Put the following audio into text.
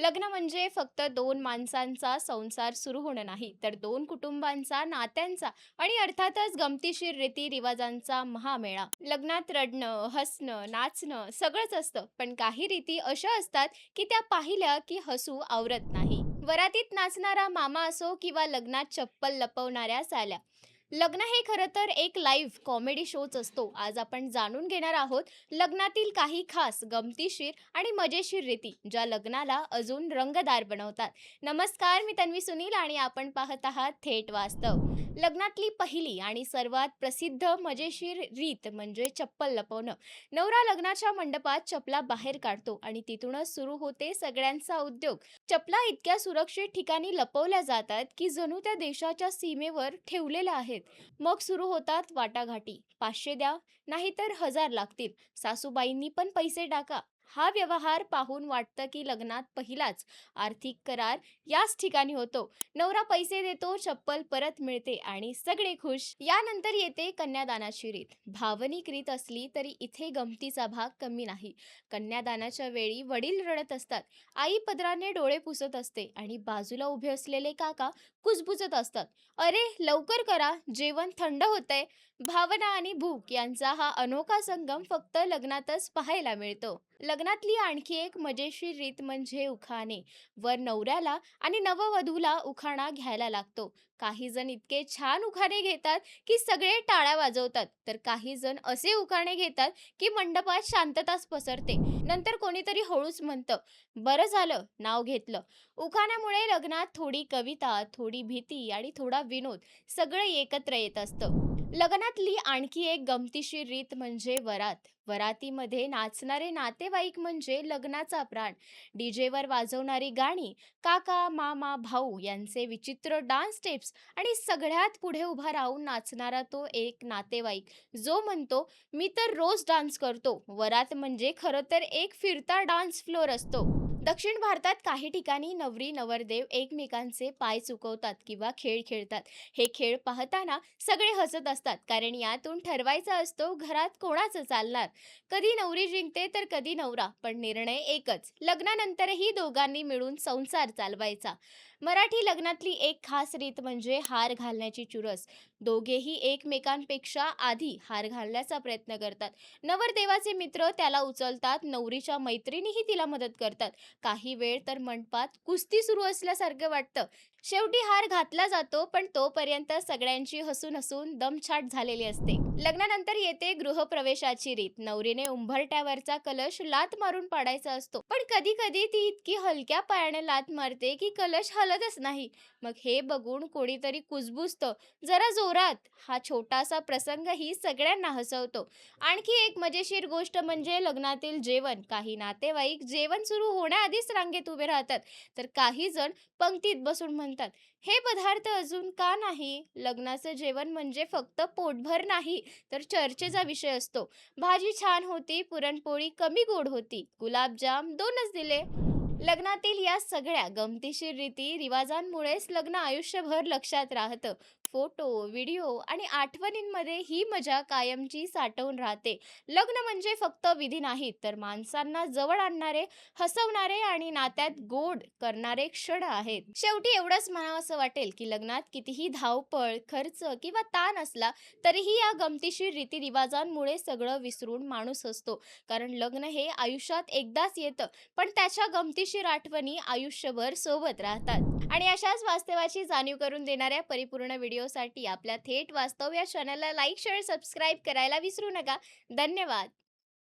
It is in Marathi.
लग्न म्हणजे फक्त दोन माणसांचा संसार सुरू होणं नाही तर दोन कुटुंबांचा नात्यांचा आणि अर्थातच गमतीशीर रीती रिवाजांचा महामेळा. लग्नात रडणं हसणं नाचणं सगळंच असतं पण काही रीती अशा असतात की त्या पाहिल्या की हसू आवरत नाही. वरातीत नाचणारा मामा असो किंवा लग्नात चप्पल लपवणाऱ्या साल्या लग्न हे खरं तर एक लाईव्ह कॉमेडी शोच असतो. आज आपण जाणून घेणार आहोत लग्नातील काही खास गमतीशीर आणि मजेशीर रीती ज्या लग्नाला अजून रंगदार बनवतात. नमस्कार मी तन्वी सुनील आणि आपण पाहत आहात थेट वास्तव. लग्नातली पहिली आणि सर्वात प्रसिद्ध मजेशीर रीत म्हणजे चप्पल लपवणं. नवरा लग्नाच्या मंडपात चपला बाहेर काढतो आणि तिथूनच सुरू होते सगळ्यांचा उद्योग. चपला इतक्या सुरक्षित ठिकाणी लपवल्या जातात की जणू त्या देशाच्या सीमेवर ठेवलेल्या आहेत. मग सुरू होतात वाटाघाटी. पाचशे द्या नाहीतर हजार लागतील. सासूबाईंनी पण पैसे टाका. हा व्यवहार पाहून वाटतं की लग्नात पहिलाच आर्थिक करार याच ठिकाणी होतो. नवरा पैसे देतो चप्पल परत मिळते आणि सगळे खुश. यानंतर येते कन्यादानाची रीत. भावनिक रीत असली तरी इथे गमतीचा भाग कमी नाही. कन्यादानाच्या वेळी वडील रडत असतात. आई पदराने डोळे पुसत असते आणि बाजूला उभे असलेले काका कुजबुजत असतात. अरे लवकर करा. जेवण थंड होतंय. भावना आणि भूक यांचा हा अनोखा संगम फक्त लग्नातच पाहायला मिळतो. लग्नातली आणखी एक मजेशीर रीत म्हणजे उखाणे. वर नवऱ्याला आणि नववधूला उखाणा घ्यायला लागतो. काही जण इतके छान उखाणे घेतात की सगळे टाळ्या वाजवतात. तर काही जण असे उखाणे घेतात की मंडपात शांतताच पसरते. नंतर कोणीतरी हळूच म्हणतं बरं झालं नाव घेतलं. उखाण्यामुळे लग्नात थोडी कविता थोडी भीती आणि थोडा विनोद सगळं एकत्र येत असतं. लग्नातली आणखी एक गमतीशीर रीत म्हणजे वरात. वरातीमध्ये नाचणारे नातेवाईक म्हणजे लग्नाचा प्राण. डीजेवर वाजवणारी गाणी काका मामा भाऊ यांचे विचित्र डान्स स्टेप्स आणि सगळ्यात पुढे उभा राहून नाचणारा तो एक नातेवाईक. जो म्हणतो मी तर रोज डान्स करतो. वरात म्हणजे खरं तर एक फिरता डान्स फ्लोर असतो. दक्षिण भारतात काही ठिकाणी नवरी नवरदेव एकमेकांचे पाय चुकवतात किंवा खेळ खेळतात. हे खेळ पाहताना सगळे हसत असतात कारण यातून ठरवायचा असतो घरात कोणाचं चालणार. कधी नवरी जिंकते तर कधी नवरा पण निर्णय एकच लग्नानंतरही दोघांनी मिळून संसार चालवायचा. मराठी लग्नातली एक खास रीत म्हणजे हार घालण्याची चुरस. दोघेही एकमेकांपेक्षा आधी हार घालण्याचा प्रयत्न करतात. नवरदेवाचे मित्र त्याला उचलतात नवरीच्या मैत्रिणीही तिला मदत करतात. काही वेळ तर मंडपात कुस्ती सुरू असल्यासारखं वाटतं. शेवटी हार घातला जातो पण तोपर्यंत सगळ्यांची हसून हसून दमछाट झालेली असते. लग्नानंतर येते गृहप्रवेशाची रीत. नवरीने उंबरट्यावरचा कलश लात मारून पाडायचा असतो. पण कधी कधी ती इतकी हलक्या पायाने लात मारते की कलश हलतच नाही. मग हे बघून कोणीतरी कुजबुजतं. जरा जोरात. हा छोटासा प्रसंगही सगळ्यांना हसवतो. आणखी एक मजेशीर गोष्ट म्हणजे लग्नातील जेवण. काही नातेवाईक जेवण सुरू होण्याआधीच रांगेत उभे राहतात. तर काही जण पंक्तीत बसून म्हणतात. हे पदार्थ अजून का नाही? लग्नाचं जेवण म्हणजे फक्त पोटभर नाही तर चर्चेचा विषय असतो. भाजी छान होती पुरणपोळी कमी गोड होती. गुलाबजाम दोनच दिले. लग्नातील या सगळ्या गमतीशीर रीती रिवाजांमुळेच लग्न आयुष्यभर लक्षात राहतं. फोटो व्हिडिओ आणि आठवणींमध्ये ही मजा कायमची साठवून राहते. लग्न म्हणजे फक्त विधी नाहीत तर माणसांना जवळ आणणारे हसवणारे आणि नात्यात गोड करणारे क्षण आहेत. शेवटी एवढंच म्हणावं असं वाटेल की लग्नात कितीही धावपळ खर्च किंवा ताण असला तरीही या गमतीशीर रीतिरिवाजांमुळे सगळं विसरून माणूस असतो कारण लग्न हे आयुष्यात एकदाच येतं पण त्याच्या मजेशीर आठवणी आयुष्यभर सोबत राहतात. आणि अशाच वास्तवाची जाणीव करून देणाऱ्या परिपूर्ण व्हिडिओसाठी आपल्या थेट वास्तव या चॅनलला लाईक शेअर सबस्क्राईब करायला विसरू नका. धन्यवाद.